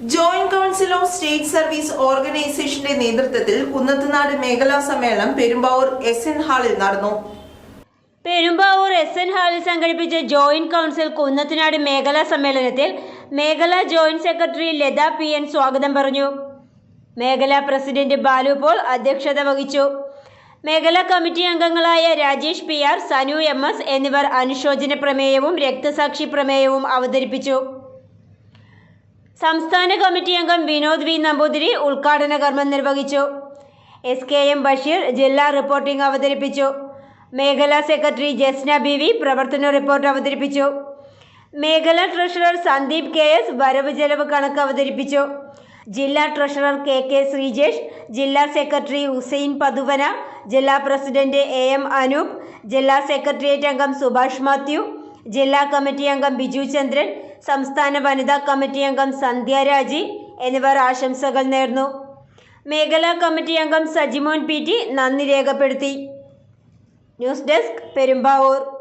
Joint council of state service ഓർഗനൈസേഷന്റെ നേതൃത്വത്തിൽ കുന്നത്തുനാട് മേഖലാ സമ്മേളനം പെരുമ്പാവൂർ എസ് എൻ ഹാളിൽ നടന്നു. പെരുമ്പാവൂർ എസ് എൻ ഹാളിൽ സംഘടിപ്പിച്ച ജോയിന്റ് കൗൺസിൽ കുന്നത്തിനാട് മേഖലാ സമ്മേളനത്തിൽ മേഖലാ joint secretary Latha P N സ്വാഗതം പറഞ്ഞു. മേഖലാ പ്രസിഡന്റ് ബാലു പോൾ അധ്യക്ഷത വഹിച്ചു. മേഖലാ കമ്മിറ്റി അംഗങ്ങളായ Rajesh P R Sanu M S എന്നിവർ അനുശോചന പ്രമേയവും രക്തസാക്ഷി പ്രമേയവും അവതരിപ്പിച്ചു. സംസ്ഥാന കമ്മിറ്റി അംഗം വിനോദ് വി നമ്പൂതിരി ഉദ്ഘാടന കർമ്മം നിർവഹിച്ചു. എസ് കെ എം ബഷീർ ജില്ലാ റിപ്പോർട്ടിംഗ് അവതരിപ്പിച്ചു. മേഖലാ സെക്രട്ടറി ജസ്ന ബി വി പ്രവർത്തന റിപ്പോർട്ട് അവതരിപ്പിച്ചു. മേഖലാ ട്രഷറർ സന്ദീപ് കെ എസ് വരവ് ചെലവ് കണക്ക് അവതരിപ്പിച്ചു. ജില്ലാ ട്രഷറർ കെ കെ ശ്രീജേഷ് ജില്ലാ സെക്രട്ടറി ഹുസൈൻ പതുവന ജില്ലാ പ്രസിഡന്റ് എ എം അനൂപ് ജില്ലാ സെക്രട്ടേറിയറ്റ് അംഗം സുഭാഷ് മാത്യു ജില്ലാ കമ്മിറ്റി അംഗം ബിജു ചന്ദ്രൻ സംസ്ഥാന വനിതാ കമ്മിറ്റി അംഗം സന്ധ്യ രാജി എന്നിവർ ആശംസകൾ നേർന്നു. മേഖലാ കമ്മിറ്റി അംഗം സജിമോൻ പി ടി നന്ദി രേഖപ്പെടുത്തി. News desk Perumbavoor.